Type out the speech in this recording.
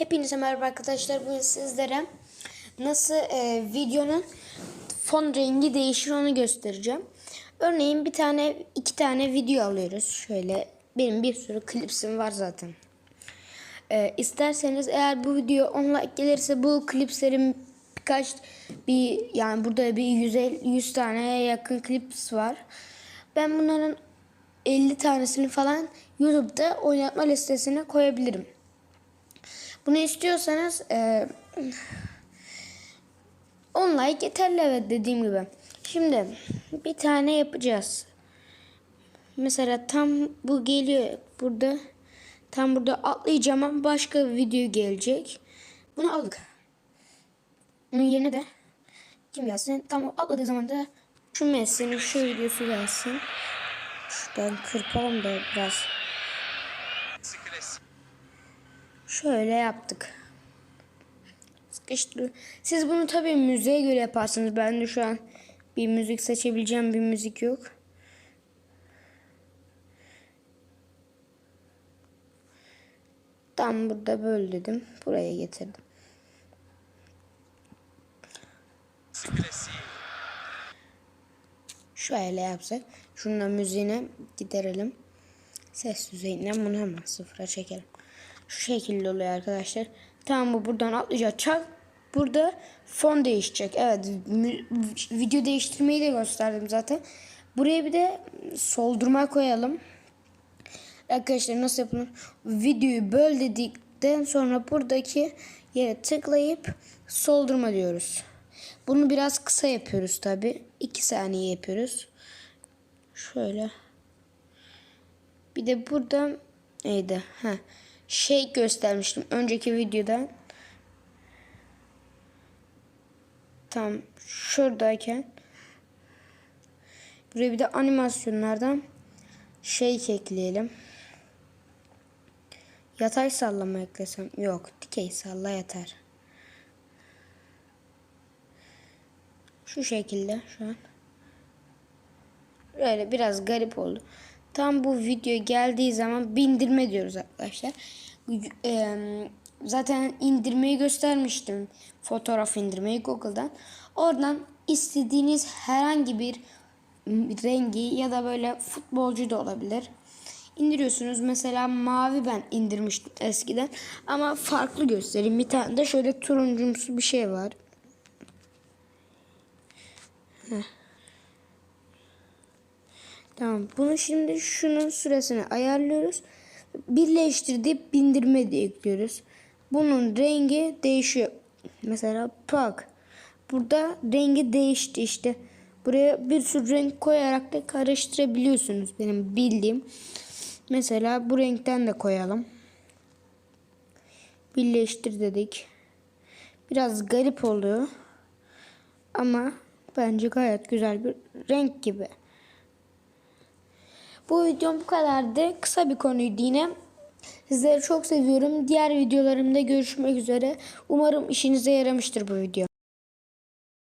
Hepinize merhaba arkadaşlar. Bugün sizlere nasıl e, videonun fon rengi değişir onu göstereceğim. Örneğin bir tane iki tane video alıyoruz. Şöyle benim bir sürü klipsim var zaten. E, isterseniz eğer bu video 10 like gelirse bu klipslerin birkaç bir yani burada bir 150 100 taneye yakın klips var. Ben bunların 50 tanesini falan YouTube'da oynatma listesine koyabilirim. Bunu istiyorsanız e, 10 like yeterli evet dediğim gibi. Şimdi bir tane yapacağız. Mesela tam bu geliyor burada. Tam burada atlayacağım ama başka bir video gelecek. Bunu aldık. Bunun yerine de kim gelsin? Tam atladığı zaman da şu Messi'nin şu videosu gelsin. Şuradan kırpalım da biraz. Şöyle yaptık. Sıkıştır. Siz bunu tabii müziğe göre yaparsınız. Ben de şu an bir müzik seçebileceğim bir müzik yok. Tam burada böyle dedim. Buraya getirdim. Şöyle yapsak. Şununla müziğine giderelim. Ses düzeyinden bunu hemen sıfıra çekelim. Şu şekilde oluyor arkadaşlar. Tamam bu buradan atlayacak. Çak. Burada fon değişecek. Evet video değiştirmeyi de gösterdim zaten. Buraya bir de soldurma koyalım. Arkadaşlar nasıl yapılır? Videoyu böl dedikten sonra buradaki yere tıklayıp soldurma diyoruz. Bunu biraz kısa yapıyoruz tabi. 2 saniye yapıyoruz. Şöyle. Bir de burada neydi? Ha, şey göstermiştim önceki videoda. Tam şuradayken buraya bir de animasyonlardan şey ekleyelim. Yatay sallama eklesem yok. Dikey salla yeter. Şu şekilde şu an. Böyle biraz garip oldu. Tam bu video geldiği zaman bindirme diyoruz arkadaşlar. Eee, Zaten indirmeyi göstermiştim. Fotoğraf indirmeyi Google'dan. Oradan istediğiniz herhangi bir rengi ya da böyle futbolcu da olabilir. İndiriyorsunuz. Mesela mavi ben indirmiştim eskiden. Ama farklı göstereyim. Bir tane de şöyle turuncumsu bir şey var. Heh. Tamam. Bunu şimdi şunun süresini ayarlıyoruz. Birleştir deyip bindirme diye ekliyoruz. Bunun rengi değişiyor. Mesela bak. Burada rengi değişti işte. Buraya bir sürü renk koyarak da karıştırabiliyorsunuz. Benim bildiğim. Mesela bu renkten de koyalım. Birleştir dedik. Biraz garip oluyor. Ama bence gayet güzel bir renk gibi. Bu videom bu kadardı. Kısa bir konuydu yine. Sizleri çok seviyorum. Diğer videolarımda görüşmek üzere. Umarım işinize yaramıştır bu video.